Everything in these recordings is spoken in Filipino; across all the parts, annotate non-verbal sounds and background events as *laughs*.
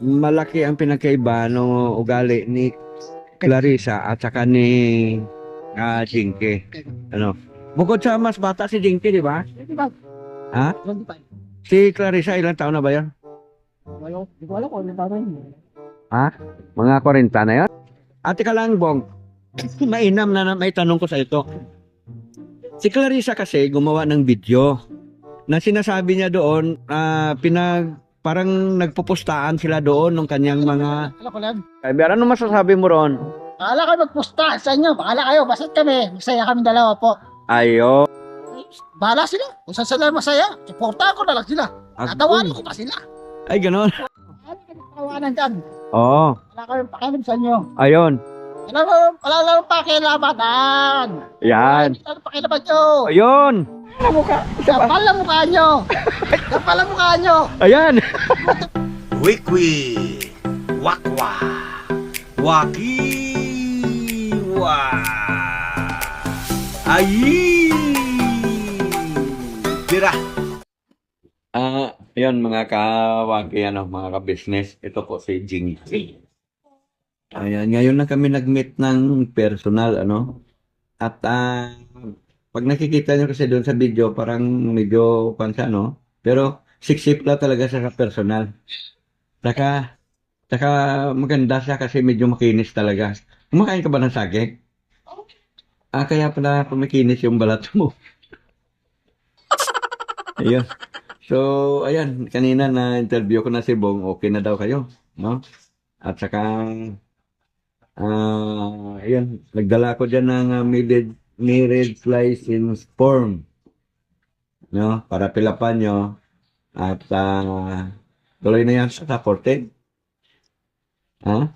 malaki ang pinagkaiba no ugali ni Clarissa at saka ni ah Jinky. Ano? Bukod sa mas bata si Jinky, di ba? Ha? Si Clarissa, ilang taon na ba yan? Wala, di ko alam kung tama yun. Ha? Mga 40 na yan? Ate ka lang, Bong. Mainam na, na may tanong ko sa ito. Si Clarissa kasi gumawa ng video na sinasabi niya doon, ah, pinag, parang nagpupustaan sila doon ng kanyang mga... Alam ko lang. Kaibigan, ano masasabi mo ron? Bahala kayo magpusta sa inyo. Bahala kayo. Basta't kami. Masaya kami dalawa po. Ayo. Bahala sila. Kung saan sila masaya. Supportahan ko na lang sila. Tatawanan ko pa sila. Ay, ganon. Bahala kayo tawanan dyan. Oo. Wala kayong pakialam sa inyo. Ayun. Wala mo, wala lang pakialamanan. Yan. Wala lang pakialaman nyo. Ayun. Kapal mukha. Kapal ang mukha nyo. *laughs* Kapal ang mukha nyo. Ayan. Wikwi Wakwa Wakiwa Ayi Tira Ah, yun mga kawaki, ano, mga ka-business. Ito po si Jing. Ayan, ngayon na kami nag-meet ng personal, ano. At ah, pag nakikita nyo kasi doon sa video, parang medyo pansa, no? Pero siksip lang talaga sa personal. Saka, saka maganda siya kasi medyo makinis talaga. Kumakain ka ba ng saging? Ah, kaya pala kumikinis yung balat mo. *laughs* Ayun. So, ayan, kanina na interview ko na si Bong, okay na daw kayo, no? At saka, ah, ayun, nagdala ko dyan ng uh, mirrored, mirrored license form, no? Para pilapan nyo. At, ah, tuloy na yan sa supported. Ha?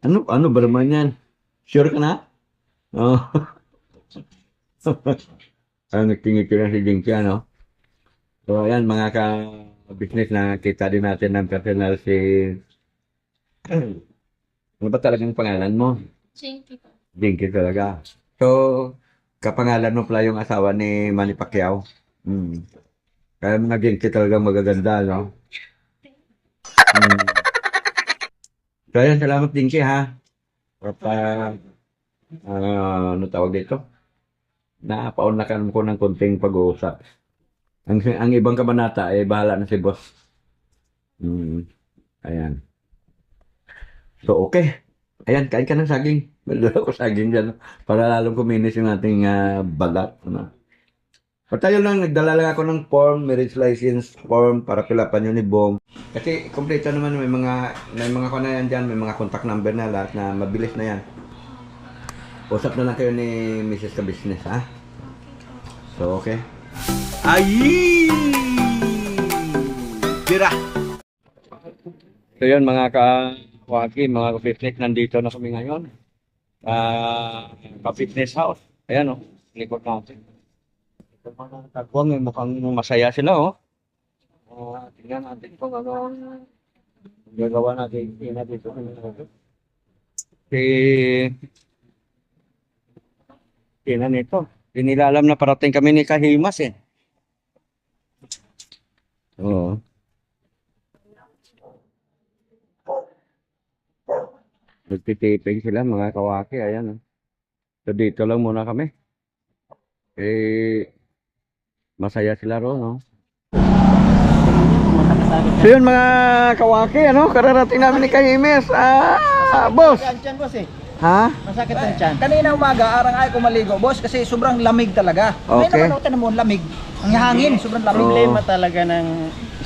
Ano, ano ba naman yan? Sure ka na? Oh. ah, nagtingin ko na si Jinky, ano? So, ayan, mga ka-business na kita din natin ng personal si... *clears throat* ano ba talagang pangalan mo? Chinky po. Jinky talaga. So, kapangalan mo pala yung asawa ni Manny Pacquiao. Hmm. Kaya mga Jinky talagang magaganda, no? So, ayan, salamat Jinky, ha? At, ah, ah, ano tawag dito? Napaunlakan ko ng konting pag-uusap. Ang, ang ibang kabanata ay bahala na si boss. Hmm. Ayan. So, okay. Ayan, kain ka ng saging. Malala *laughs* ko saging dyan. Para lalong kuminis yung ating ah, balat. Ano. O tayo lang, nagdala lang ako ng form, marriage license form para pilapan yun ni Bong. Kasi kompleto naman, may mga, may mga ko na yan dyan, may mga contact number na lahat na mabilis na yan. Usap na lang kayo ni Mrs. Ka-Business, ha? So, okay. Ayi Tira So yun mga ka-waki, mga ka-fitness, nandito na kami ngayon. Ah, ka-fitness house. Ayan o, likod natin. Ito mga kagwang, eh, mukhang masaya sila oh. Ah, tingnan natin kung ano ang gagawa natin. Tingnan dito. Si... Tingnan nito. Hindi nila alam na parating kami ni Kahimas eh. Oo. Nagtitipig sila mga kawaki, ayan. oh. So dito lang muna kami. Eh, masaya sila ro, no? So yun mga kawaki, ano? Kararating namin ni Kahimes. Ah, boss! Ang tiyan, boss eh. Ha? Masakit ang tiyan. Kanina umaga, arang ay ko maligo, boss, kasi sobrang lamig talaga. Okay. May naman ako mo, lamig. Ang hangin, sobrang lamig. Problema talaga ng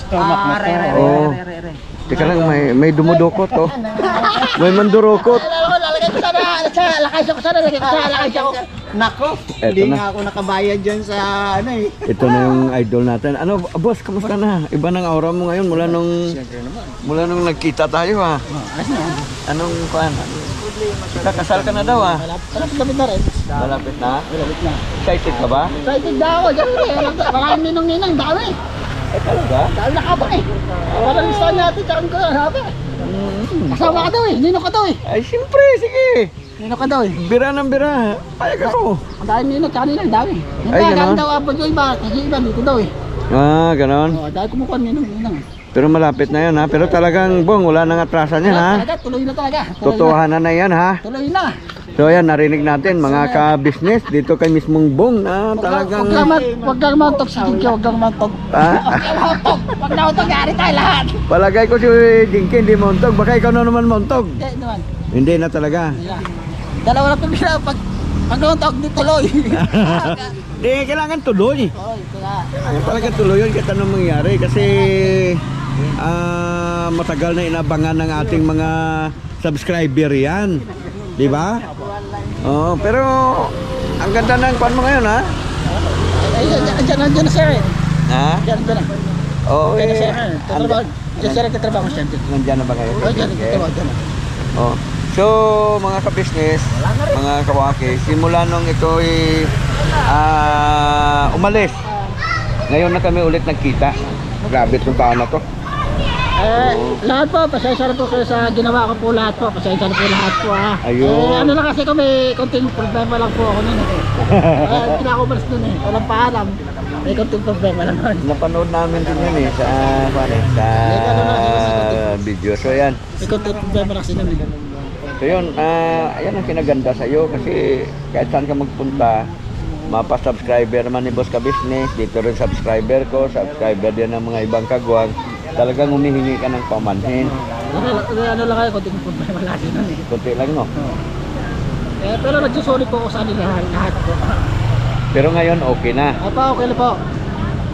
stomach Ah, re, re, re, re, re, re. Teka lang, may, may dumudukot, oh. May mandurukot. Nako, hindi na. nga ako nakabayad dyan sa ano eh. Ito na yung idol natin. Ano, boss, kamusta na? Iba ng aura mo ngayon mula nung mula nung nagkita tayo, ha? Ayos na. Anong kuan? Kakasal ka na daw, ha? Malapit na rin. Malapit na? Malapit na. Excited ka ba? Excited na ako, siyempre. Maraming ninong-ninang, dami. Ay, talaga? Dami nakaba eh. Parang listahan natin, tsaka ko, haba. Kasama ka daw eh, nino ka daw eh. Ay, siyempre, sige. Nino ka daw eh. Bira ng bira. Payag ako. Ang dami nino, tsaka ninong, dami. Yung Ay, ganon? daw abot yung iba, kasi iba dito daw eh. Ah, ganon. Oh, dahil kumukuha ninong, ninong. Pero malapit na yan ha. Pero talagang bong, wala nang atrasan yan ha. Talaga, tuloy na talaga. Tuloy na. Totohanan na yan ha. Tuloy na. So ayan, narinig natin mga ka-business dito kay mismong bong na talagang... Huwag lang man, huwag lang mantog si Jinky, huwag lang mantog. Ah, Huwag lang na mantog, yari tayo lahat. palagay ko si Dinky hindi montog. Baka ikaw na naman montog. Hindi naman. Hindi na talaga. Wala. Dalawa lang pumila pag pag mantog di tuloy. *laughs* Hindi, kailangan tuloy. Oy, kaya Yan talaga tuloy yun kahit anong mangyari kasi ah, matagal na inabangan ng ating mga subscriber yan. Di ba? Oo, pero ang ganda ng kwan mo ngayon ha? ay dyan, dyan, dyan, na sir. eh. Ha? Dyan, na. Oo, na sir. eh. Dyan sir, tatrabaho siya. Dyan. Nandyan na ba kayo? Oh, dyan, Okay. tatrabaho, dyan. Oh. So, mga ka-business, mga kawaki, simula nung ito ay ah, umalis. Ngayon na kami ulit nagkita. Grabe itong taon na to. Eh, lahat po, pasensya na po kayo sa ginawa ko po lahat po. Pasensya na po lahat po ah. Ayun. Eh, ano lang kasi ko may konting problema lang po ako nun eh. *laughs* Eh, hindi na ako umalis nun eh. Walang paalam. May konting problema lang nun. Napanood namin din yun eh sa, pare, sa video. So, yan. May konting problema lang kasi nun eh. So, yun. ah, ayan ang kinaganda sa'yo kasi kahit saan ka magpunta, mapa-subscriber naman ni Boss Ka Business, dito rin subscriber ko, subscriber din ng mga ibang kagwang. Talagang humihingi ka ng pamanhin. Ano, ano, lang kayo, konting problema lang kasi nun eh. Kunti lang, no? Eh, pero nagsusorry po ako sa kanila lahat, po. Pero ngayon, okay na. Ay pa, okay na po.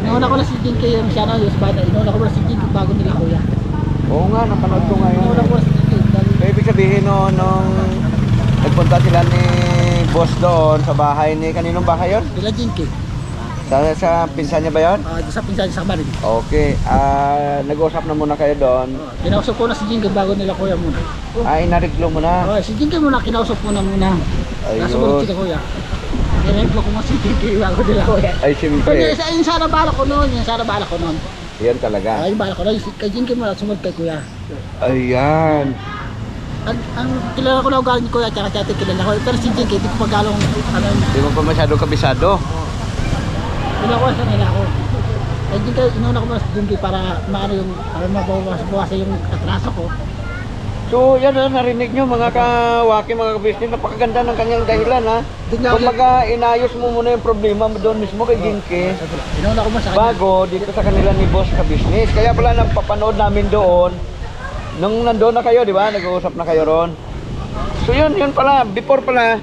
Inauna ko na si Jinky yung siya na yung bata. Inauna ko na si Jinky bago nila kuya. Oo nga, napanood ko ngayon. Inauna ko na si Jinky. dahil- So, ibig sabihin no, nung nagpunta sila ni boss doon sa bahay ni, kaninong bahay yun? Nila Jinky. Sa, sa pinsan niya ba yun? Ah, doon sa pinsan sa Marin. Okay, ah, nag-usap na muna kayo doon. Kinausap ko na si Jinky bago nila kuya muna. Ay, nariglo mo na. Oh, si Jinky muna, kinausap ko na muna. Ayun. Nasumunod sila kuya. Kinemplo ko nga si Jinky bago nila kuya. Ay, siyempre. yung, yung sana bala ko noon, yung sana bala ko noon. Yan talaga. Ay, bala ko noon, kay Jinky muna, sumunod kay kuya. Ayan. Ang, ang kilala ko na ugali ni kuya, tsaka tsaka kilala ko. Pero si Jinky, hindi ko magalong, ano, Hindi mo pa masyado kabisado. Wala ko sa nila ako. Eh, di kayo, inuna ko sa Junki para maano yung, para mabawas-bawasan yung atraso ko. So, yan na, narinig nyo mga kawaki, mga kabisnes, napakaganda ng kanyang dahilan ha. Tingnan ko Kumbaga, inayos mo muna yung problema mo doon mismo kay Ginke. Inuna ko muna sa kanya. bago dito sa kanila ni boss ka business. Kaya pala napapanood namin doon. Nung nandoon na kayo, di ba? Nag-uusap na kayo ron. So yun, yun pala. Before pala,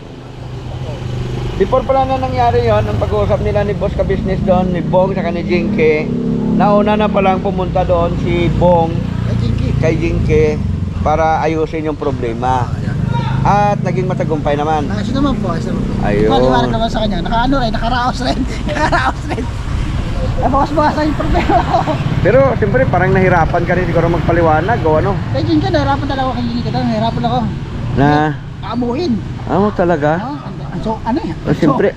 before pala na nangyari yon ang pag-uusap nila ni boss ka business doon, ni Bong sa ni Jinke, nauna na palang pumunta doon si Bong kay Jinke para ayusin yung problema. At naging matagumpay naman. Ayos naman po, ayos naman po. Ayun. Maliwanag naman sa kanya. Nakaano rin, nakaraos rin. *laughs* nakaraos rin. Bawas-bawasan yung problema ko. Pero siyempre parang nahirapan ka rin siguro magpaliwanag o ano. Kay Jinky, nahirapan talaga ako kay. Talaga, nahirapan ako. Na, Kaamuhin. ano talaga? Ah, ang so, ano eh. Oh, siyempre,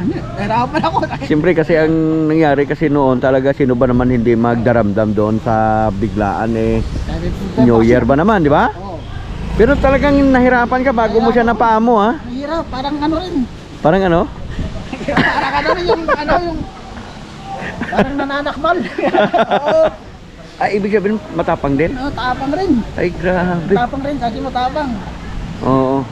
Ano, nahirapan ako. *laughs* Siyempre kasi ang nangyari kasi noon talaga sino ba naman hindi magdaramdam doon sa biglaan eh New Year ba naman, di ba? Oo. Pero talagang nahirapan ka bago mo siya napaamo ha. Ang hirap, parang ano rin. Parang ano? parang ano rin yung, ano yung, parang nananakmal. Oo. *laughs* Ay, ibig sabihin matapang din? Ano, tapang rin. Ay, grabe. Tapang rin, kasi matapang. Oo.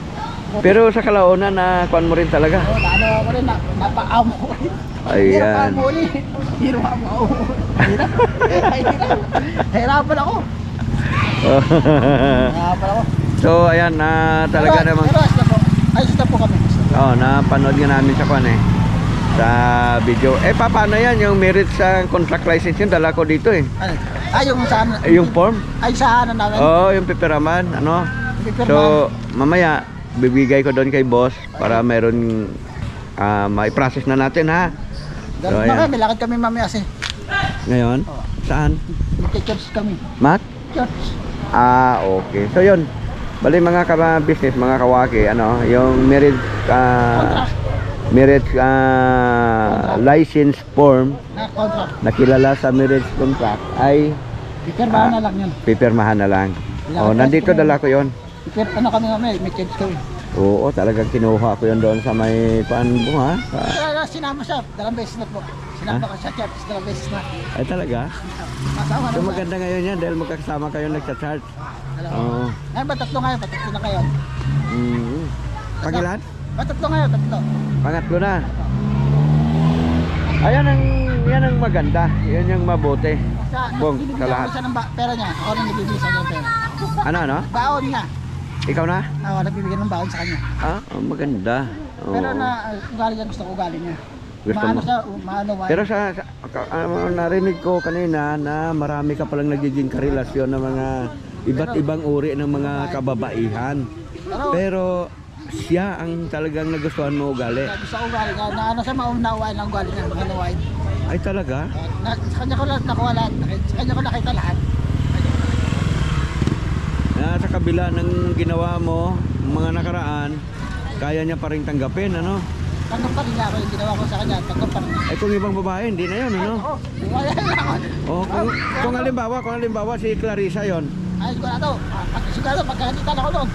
Pero sa kalauna na kuan mo rin talaga. Oo, ano ako rin, na, napaamo ko rin. Ayan. Hirap ulit. Hirap ako. Hirap. Hirap. Hirapan ako. Hirapan ako. so, ayan na talaga Pero- namang Pero ayos na po. Ayos na po kami. Oh, napanood nga namin sa kuan eh. Sa video. Eh, pa, paano yan? Yung merit sa contract license yun, dala ko dito eh. Ano? Ay, yung saan? Yung form? Ay, sa ano namin? Oo, oh, yung pipiraman, ano? Pipirmahan. So, mamaya, bibigay ko doon kay boss para meron ah, mai-process na natin ha. Ganun so, na ayan. kami, lakad kami mamaya kasi. Ngayon, saan? Magka-church kami. Mac? Church. Ah, okay. So, yun. Bali mga ka-business, mga kawaki, ano, yung merit, ah, merit ah, license form Na contract. na kilala sa marriage contract ay Pipirmahan na lang yun. pipirmahan na lang. Wala Oh, nandito dala ko yon. Pipir, ano kami mamaya, may church kami. Oo, talagang kinuha ko yon doon sa may paan mo ha. Sa, Kaya sinama siya, dalawang beses na po. Sinama ba sa church, dalawang beses na. Ay talaga? Kasama So maganda ngayon yan dahil magkasama kayo. Dalawa. Oo. Ngayon ba tatlo ngayon? Patatlo na kayo. Mm. Pangilan? Patatlo ngayon, tatlo. Pangatlo na. Ayan ang, yan ang maganda. Yan yung mabuti. Sa, Bong, sa ko lahat. siya ng pera niya. Ako rin nagbibigay sa kanya ng pera. Ano, ano? Baon niya. Ikaw na? Ako nagbibigyan ng baon sa kanya. Ah, oh, maganda. Oo. Pero na uh, ugali niya gusto ko ugali niya. Gusto maano mo? siya, uh, maano wise. Pero sa, sa ah, narinig ko kanina na marami ka palang nagiging karelasyon ng mga iba't ibang uri ng mga kababaihan. Pero, Pero siya ang talagang nagustuhan mo ugali. gusto ko ugali niya. Na ano siya maunawain ng ugali niya. Wise. Ay talaga? Na, sa kanya ko lang nakuha lahat. Sa kanya ko nakita lahat. Na sa kabila ng ginawa mo, mga nakaraan, kaya niya pa rin tanggapin, ano? Tanggap pa rin niya ako yung ginawa ko sa kanya. Tanggap pa rin niya. Ay kung ibang babae, hindi na yun, ano? Oo, wala na ako. Oh, kung, kung halimbawa, kung halimbawa si Clarissa yon, Ay, sigurado. Ah, Pag sigurado, pagkakalitan ako doon.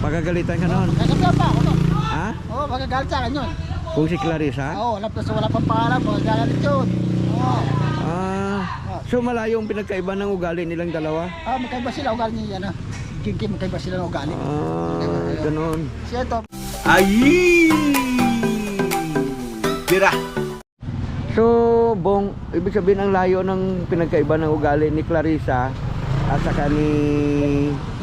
pagagalitan ka noon. Pagkakalitan pa ako doon. Ha? Oo, magagalit sa akin yun. Kung si Clarissa? Oo, wala, plus wala pang pangalan. Magagalit yun. Oo. So malayo ang pinagkaiba ng ugali nilang dalawa? Ah, magkaiba sila ugali niya yan. ah. Kinki, magkaiba sila ng ugali. Ah, ganun. Siya ito, Ay! Tira. So, Bong, ibig sabihin ang layo ng pinagkaiba ng ugali ni Clarissa at saka ni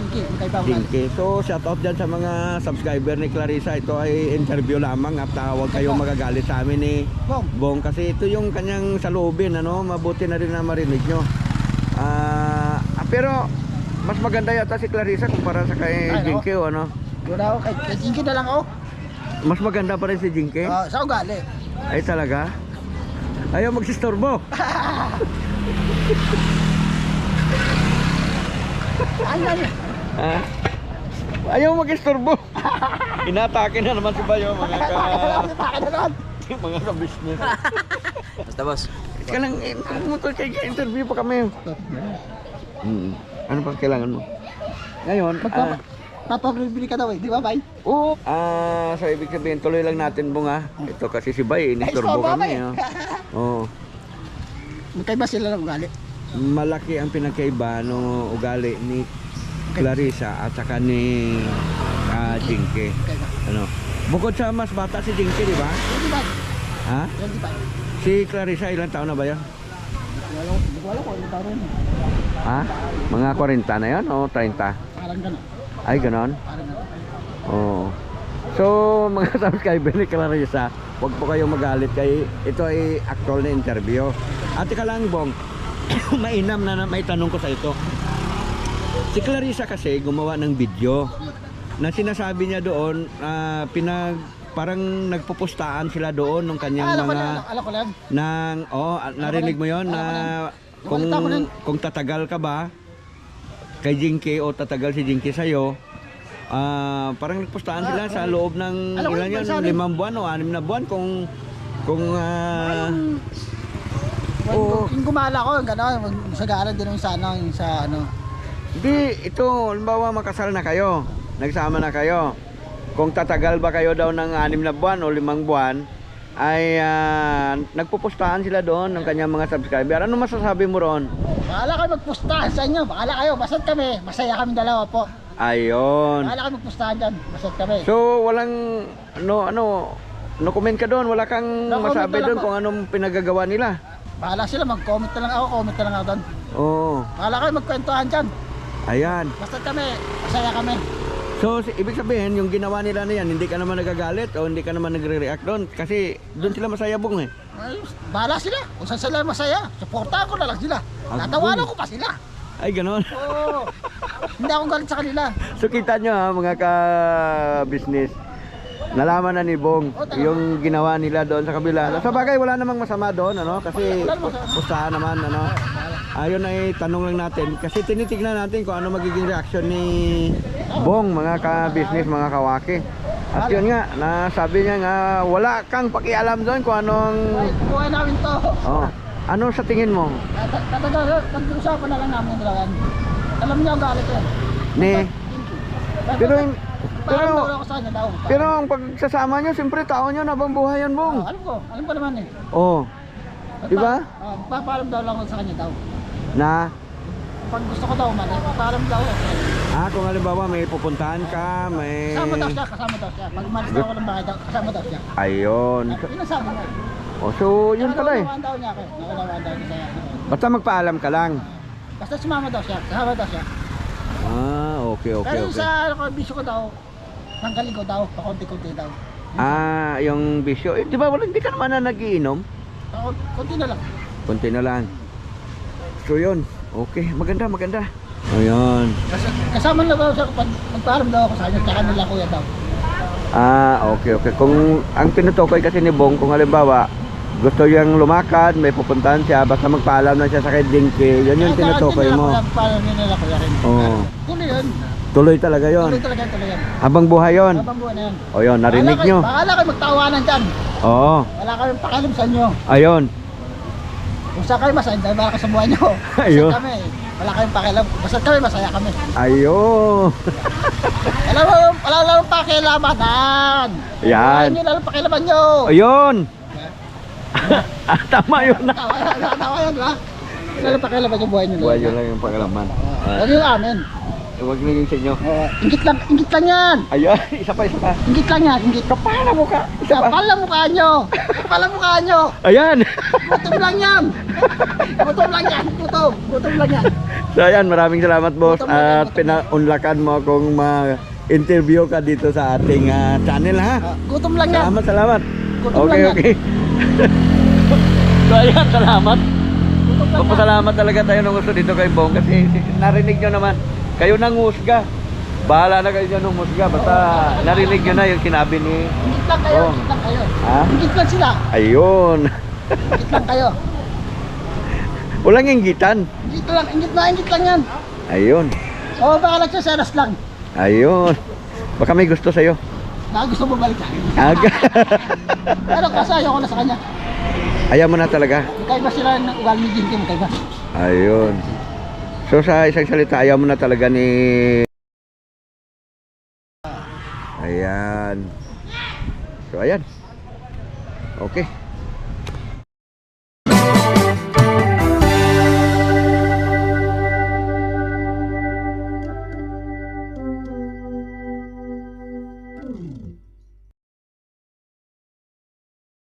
ugali. Dinky. So, shout out dyan sa mga subscriber ni Clarissa. Ito ay interview lamang at ah, huwag kayong magagalit sa amin ni Bong, Bong kasi ito yung kanyang saloobin, ano? Mabuti na rin na marinig nyo. Ah, ah, pero mas maganda yata si Clarissa kumpara sa kay Ay, Jinky, o ano? wala ako kay, kay kinki na lang ako. Mas maganda pa rin si Jinky? Ah, sa ugali. Ay talaga? Ayaw magsistorbo. *laughs* Ay, Ha? Ayaw mag-istorbo. *laughs* Inatake na naman si Bayo mga ka Bakit na lang? *laughs* mga ka business. *laughs* Basta boss. Ka lang eh, pumutol kay interview pa kami. Hmm. Ano pa kailangan mo? Ngayon, ah, Magpapa, papabili ka daw eh, di ba, bay? oo. Ah, so ibig sabihin tuloy lang natin bunga. Ito kasi si Bay, inistorbo istorbo kami. kami. Oh. Oo. Magkaiba sila ng ugali. Malaki ang pinagkaiba ng ugali ni Clarissa at saka ni ah, Jinky. Magkaiba. Ano? Bukod sa mas bata si Jinky, di ba? 25. Ha? 25. Si Clarissa, ilang taon na ba? Wala ko, ilang taon rin. Ha? Mga 40 na yan o 30? Parang gano'n. Ay, ganon? Parang gano'n. Oo. So, mga *laughs* subscriber ni Clarissa, huwag po kayong magalit kay ito ay actual na interview. At ika lang, Bong, *coughs* mainam na, na may tanong ko sa ito. Si Clarissa kasi gumawa ng video na sinasabi niya doon, ah, pinag parang nagpupustaan sila doon ng kanyang Ah, alam ko mga lang, alam ko lang. ng oh ah, narinig mo yon na kung ko kung tatagal ka ba kay Jinky o tatagal si Jinky sa'yo ah parang nagpustahan sila sa loob ng Alam ko ilan sa amin. limang buwan o anim na buwan kung kung ah, Yung, Oo. yung gumala ko, gano'n, magsagaran din yung sa ano, yung sa ano. Hindi, ito, halimbawa makasal na kayo, nagsama na kayo. Kung tatagal ba kayo daw ng anim na buwan o limang buwan, ay ah, nagpupustahan sila doon ng kanyang mga subscriber. Ano masasabi mo ron? Bahala kayo magpustahan sa inyo, bahala kayo, basat kami, masaya kami dalawa po. Ayon. Bahala kayo magpustahan dyan, basat kami. So, walang, ano, ano, no comment ka doon, wala kang No comment masabi na lang doon po. kung anong pinagagawa nila. Bahala sila, mag-comment na lang ako, comment na lang ako doon. Oo, Bahala kayo magkwentuhan dyan, ayan. basat kami, masaya kami. So, si- ibig sabihin, yung ginawa nila na yan, hindi ka naman nagagalit o hindi ka naman nagre-react doon kasi doon sila masayabong eh. Ay, bahala sila, kung saan sila masaya, supportahan ko na lang sila. Agum. Tatawanan ko pa sila. Ay, ganon. Oo. Hindi ako galit sa kanila. So, kita nyo ha, mga ka-business. Nalaman na ni Bong Oh, yung ginawa nila doon sa kabila. Sa bagay, wala namang masama doon, ano? Kasi pustahan naman, ano? Ayun ay tanong lang natin. Kasi tinitignan natin kung ano magiging reaksyon ni Bong, mga ka-business, mga kawaki. At yun nga, nasabi niya nga, wala kang pakialam doon kung anong... Ay, buhay namin to. Oh, ano sa tingin mo? Tatagal, pag-usapan na lang namin dalagan. Alam niyo ang galit eh. Ni, pero, pero, pero ang pagsasama nyo, siyempre tao nyo, nabang buhay yan, Bong. Oh, alam ko, alam ko naman eh. Oh. Di ba? Oh, papaalam daw lang ako sa kanya daw. Na, Pag gusto ko daw umalis, papaalam daw ako. ah, kung halimbawa may pupuntahan ka, may... Kasama daw siya, kasama daw siya. Pag umalis daw ako ng bahay, kasama daw siya. Ayun. Yun ang sabi mo. O, so, yun pala eh. Naunawaan daw niya ako. Naunawaan daw niya sa Basta magpaalam ka lang. Basta sumama daw siya, kasama daw siya. Ah, okay, okay, Pero okay. sa ano, ko, bisyo ko daw, tanggalin ko daw, pakunti-kunti daw. Ah, yung bisyo. Eh, di ba, wala, hindi ka naman na nagiinom? Kunti na lang. Kunti na lang. So, yun. Okay, maganda, maganda. Ayun. Kas- Kasama na daw siya kapag magpaalam daw ako sa kanya, tsaka nila kuya daw. Ah, okay, okay. Kung ang tinutukoy kasi ni Bong, kung halimbawa, gusto niyang lumakad, may pupuntahan siya, basta magpaalam na siya sa kay Dinky, yun yung Kaya tinutukoy mo. Paalam din nila kuya rin. Oo. Tuloy yun. Tuloy talaga yon. Tuloy talaga, tuloy yan. Habang buhay yon. Habang buwan na yan. O yun, narinig nyo. Bahala kayo magtawanan dyan. Oo. Wala kayong pakialam sa inyo. Ayun. Kung saan kayo masaya, dahil baka sa buhay nyo. *laughs* Ayun. Kami, wala kayong pakialam. Basta kami, masaya kami. Ayun. *laughs* Wala mo, wala lang pakialamanan. Yan. Buhay nyo lang pakialaman nyo. Ayun. *laughs* ah, tama yun na. Tawa yan, ha? Wala lang pakialaman yung buhay nyo. Buhay yun lang yung pagalaman. Ah, Huwag yung amin. Huwag naging sa inyo. Oo. Ingit lang, ingit lang yan. Ayun, *laughs* isa pa, isa pa. Ingit lang yan, ingit. Kapal na mukha. Kapal na mukha nyo. Kapal na mukha nyo. Ayan. Gutom lang yan. Gutom lang yan. Gutom. Gutom lang yan. so ayan, maraming salamat boss Gutom lang yan, at gutom. pinaunlakan mo akong ma-interview ka dito sa ating ah, channel ha. Ah, Gutom lang yan. Salamat, salamat. Gutom Okay, lang yan. okay. *laughs* so ayan, salamat. Gutom lang yan. Papasalamat talaga tayo ng gusto dito kay Bong kasi narinig nyo naman, kayo nang husga. Bahala na kayo dyan ng husga, basta narinig nyo na yung sinabi ni... Ingit lang kayo. Oo. Ingit lang kayo. Ha? Ingit lang sila. Ayun. Ingit lang kayo. *laughs* Walang inggitan. Ingit lang. Ingit na ingit lang yan. Ayun. Oo, baka nagsaseras lang. Ayun. Baka may gusto sa'yo. Baka gusto mo balik Aga. *laughs* Pero kasi ayoko na sa kanya. Ayaw mo na talaga. Magkaiba sila ng ugali ni Jinky. Magkaiba. Ayun. So sa isang salita, ayaw mo na talaga ni... Ayan. So ayan. Okay.